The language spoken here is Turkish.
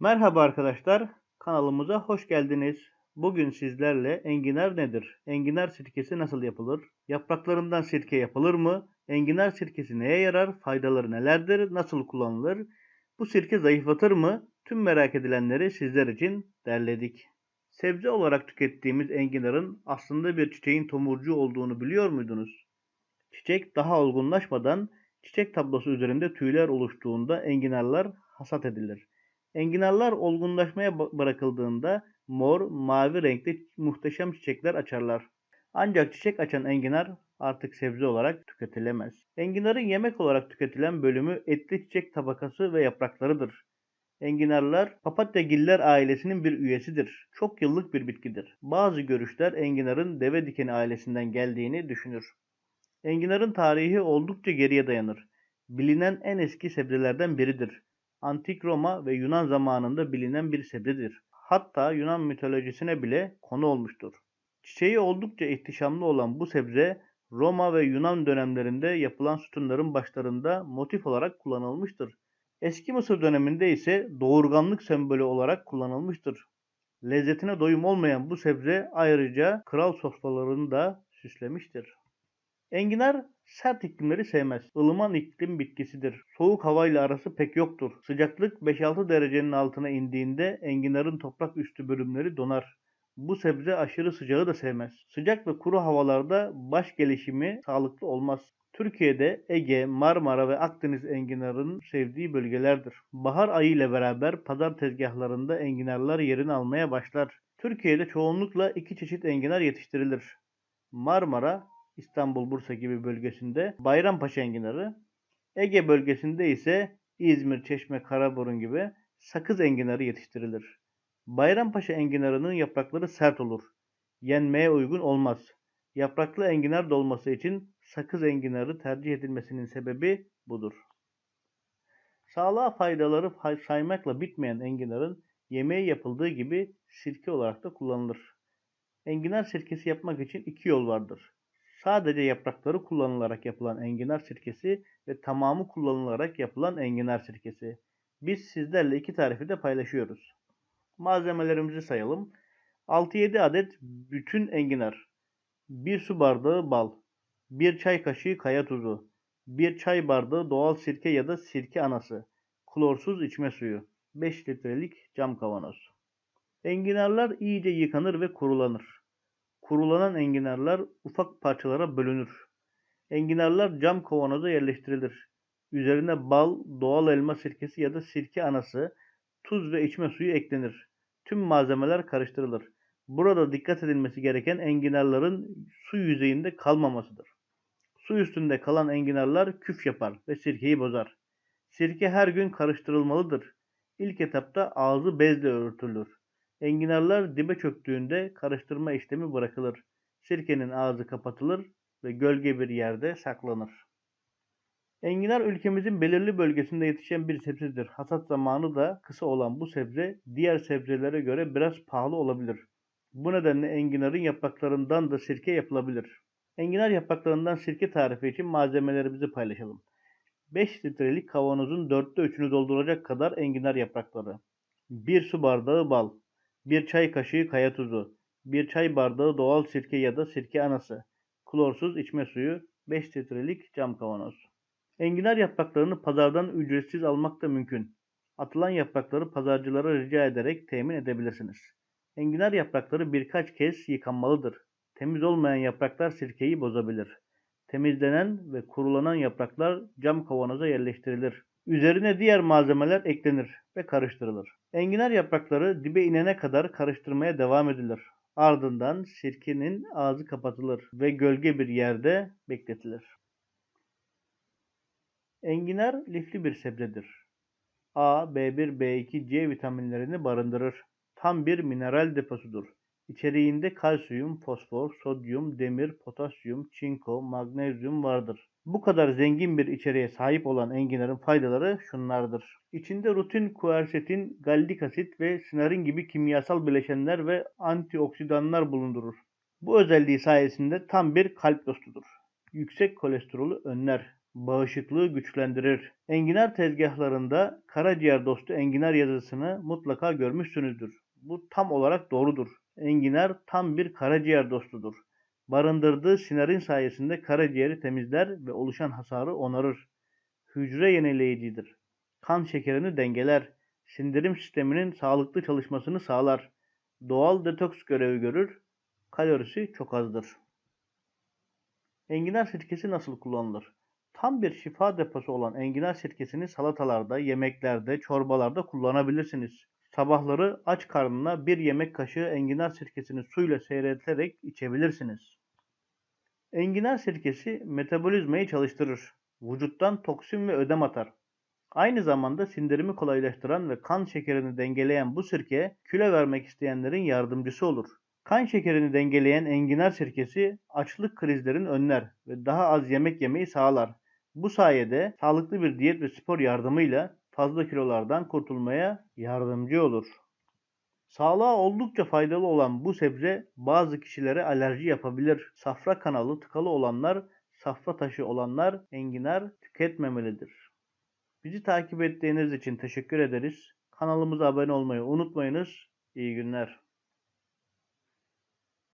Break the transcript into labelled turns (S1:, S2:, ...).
S1: Merhaba arkadaşlar, kanalımıza hoş geldiniz. Bugün sizlerle enginar nedir? Enginar sirkesi nasıl yapılır? Yapraklarından sirke yapılır mı? Enginar sirkesi neye yarar? Faydaları nelerdir? Nasıl kullanılır? Bu sirke zayıflatır mı? Tüm merak edilenleri sizler için derledik. Sebze olarak tükettiğimiz enginarın aslında bir çiçeğin tomurcuğu olduğunu biliyor muydunuz? Çiçek daha olgunlaşmadan çiçek tablosu üzerinde tüyler oluştuğunda enginarlar hasat edilir. Enginarlar olgunlaşmaya bırakıldığında mor, mavi renkli muhteşem çiçekler açarlar. Ancak çiçek açan enginar artık sebze olarak tüketilemez. Enginarın yemek olarak tüketilen bölümü etli çiçek tabakası ve yapraklarıdır. Enginarlar papatyagiller ailesinin bir üyesidir. Çok yıllık bir bitkidir. Bazı görüşler enginarın deve dikeni ailesinden geldiğini düşünür. Enginarın tarihi oldukça geriye dayanır. Bilinen en eski sebzelerden biridir. Antik Roma ve Yunan zamanında bilinen bir sebzedir. Hatta Yunan mitolojisine bile konu olmuştur. Çiçeği oldukça ihtişamlı olan bu sebze Roma ve Yunan dönemlerinde yapılan sütunların başlarında motif olarak kullanılmıştır. Eski Mısır döneminde ise doğurganlık sembolü olarak kullanılmıştır. Lezzetine doyum olmayan bu sebze ayrıca kral sofralarını da süslemiştir. Enginar sert iklimleri sevmez. Ilıman iklim bitkisidir. Soğuk havayla arası pek yoktur. Sıcaklık 5-6 derecenin altına indiğinde enginarın toprak üstü bölümleri donar. Bu sebze aşırı sıcağı da sevmez. Sıcak ve kuru havalarda baş gelişimi sağlıklı olmaz. Türkiye'de Ege, Marmara ve Akdeniz enginarının sevdiği bölgelerdir. Bahar ayı ile beraber pazar tezgahlarında enginarlar yerini almaya başlar. Türkiye'de çoğunlukla iki çeşit enginar yetiştirilir. Marmara İstanbul, Bursa gibi bölgesinde Bayrampaşa enginarı, Ege bölgesinde ise İzmir, Çeşme, Karaburun gibi sakız enginarı yetiştirilir. Bayrampaşa enginarının yaprakları sert olur. Yenmeye uygun olmaz. Yapraklı enginar dolması için sakız enginarı tercih edilmesinin sebebi budur. Sağlığa faydaları saymakla bitmeyen enginarın yemeği yapıldığı gibi sirke olarak da kullanılır. Enginar sirkesi yapmak için iki yol vardır. Sadece yaprakları kullanılarak yapılan enginar sirkesi ve tamamı kullanılarak yapılan enginar sirkesi. Biz sizlerle iki tarifi de paylaşıyoruz. Malzemelerimizi sayalım. 6-7 adet bütün enginar, 1 su bardağı bal, 1 çay kaşığı kaya tuzu, 1 çay bardağı doğal sirke ya da sirke anası, klorsuz içme suyu, 5 litrelik cam kavanoz. Enginarlar iyice yıkanır ve kurulanır. Kurulanan enginarlar ufak parçalara bölünür. Enginarlar cam kavanoza yerleştirilir. Üzerine bal, doğal elma sirkesi ya da sirke anası, tuz ve içme suyu eklenir. Tüm malzemeler karıştırılır. Burada dikkat edilmesi gereken enginarların su yüzeyinde kalmamasıdır. Su üstünde kalan enginarlar küf yapar ve sirkeyi bozar. Sirke her gün karıştırılmalıdır. İlk etapta ağzı bezle örtülür. Enginarlar dibe çöktüğünde karıştırma işlemi bırakılır. Sirkenin ağzı kapatılır ve gölge bir yerde saklanır. Enginar ülkemizin belirli bölgesinde yetişen bir sebzedir. Hasat zamanı da kısa olan bu sebze diğer sebzelere göre biraz pahalı olabilir. Bu nedenle enginarın yapraklarından da sirke yapılabilir. Enginar yapraklarından sirke tarifi için malzemelerimizi paylaşalım. 5 litrelik kavanozun dörtte üçünü dolduracak kadar enginar yaprakları, 1 su bardağı bal, 1 çay kaşığı kaya tuzu, 1 çay bardağı doğal sirke ya da sirke anası, klorsuz içme suyu, 5 litrelik cam kavanoz. Enginar yapraklarını pazardan ücretsiz almak da mümkün. Atılan yaprakları pazarcılara rica ederek temin edebilirsiniz. Enginar yaprakları birkaç kez yıkanmalıdır. Temiz olmayan yapraklar sirkeyi bozabilir. Temizlenen ve kurulanan yapraklar cam kavanoza yerleştirilir. Üzerine diğer malzemeler eklenir ve karıştırılır. Enginar yaprakları dibe inene kadar karıştırmaya devam edilir. Ardından sirkenin ağzı kapatılır ve gölge bir yerde bekletilir. Enginar lifli bir sebzedir. A, B1, B2, C vitaminlerini barındırır. Tam bir mineral deposudur. İçeriğinde kalsiyum, fosfor, sodyum, demir, potasyum, çinko, magnezyum vardır. Bu kadar zengin bir içeriğe sahip olan enginarın faydaları şunlardır. İçinde rutin, kuersetin, gallik asit ve sinarin gibi kimyasal bileşenler ve antioksidanlar bulundurur. Bu özelliği sayesinde tam bir kalp dostudur. Yüksek kolesterolü önler. bağışıklığı güçlendirir. Enginar tezgahlarında karaciğer dostu enginar yazısını mutlaka görmüşsünüzdür. Bu tam olarak doğrudur. Enginar tam bir karaciğer dostudur. Barındırdığı sinarin sayesinde karaciğeri temizler ve oluşan hasarı onarır. Hücre yenileyicidir. Kan şekerini dengeler. Sindirim sisteminin sağlıklı çalışmasını sağlar. Doğal detoks görevi görür. Kalorisi çok azdır. Enginar sirkesi nasıl kullanılır? Tam bir şifa deposu olan enginar sirkesini salatalarda, yemeklerde, çorbalarda kullanabilirsiniz. Sabahları aç karnına bir yemek kaşığı enginar sirkesini suyla seyrelterek içebilirsiniz. Enginar sirkesi metabolizmayı çalıştırır. Vücuttan toksin ve ödem atar. Aynı zamanda sindirimi kolaylaştıran ve kan şekerini dengeleyen bu sirke kilo vermek isteyenlerin yardımcısı olur. Kan şekerini dengeleyen enginar sirkesi açlık krizlerini önler ve daha az yemek yemeyi sağlar. Bu sayede sağlıklı bir diyet ve spor yardımıyla fazla kilolardan kurtulmaya yardımcı olur. Sağlığa oldukça faydalı olan bu sebze bazı kişilere alerji yapabilir. Safra kanalı tıkalı olanlar, safra taşı olanlar enginar tüketmemelidir. Bizi takip ettiğiniz için teşekkür ederiz. Kanalımıza abone olmayı unutmayınız. İyi günler.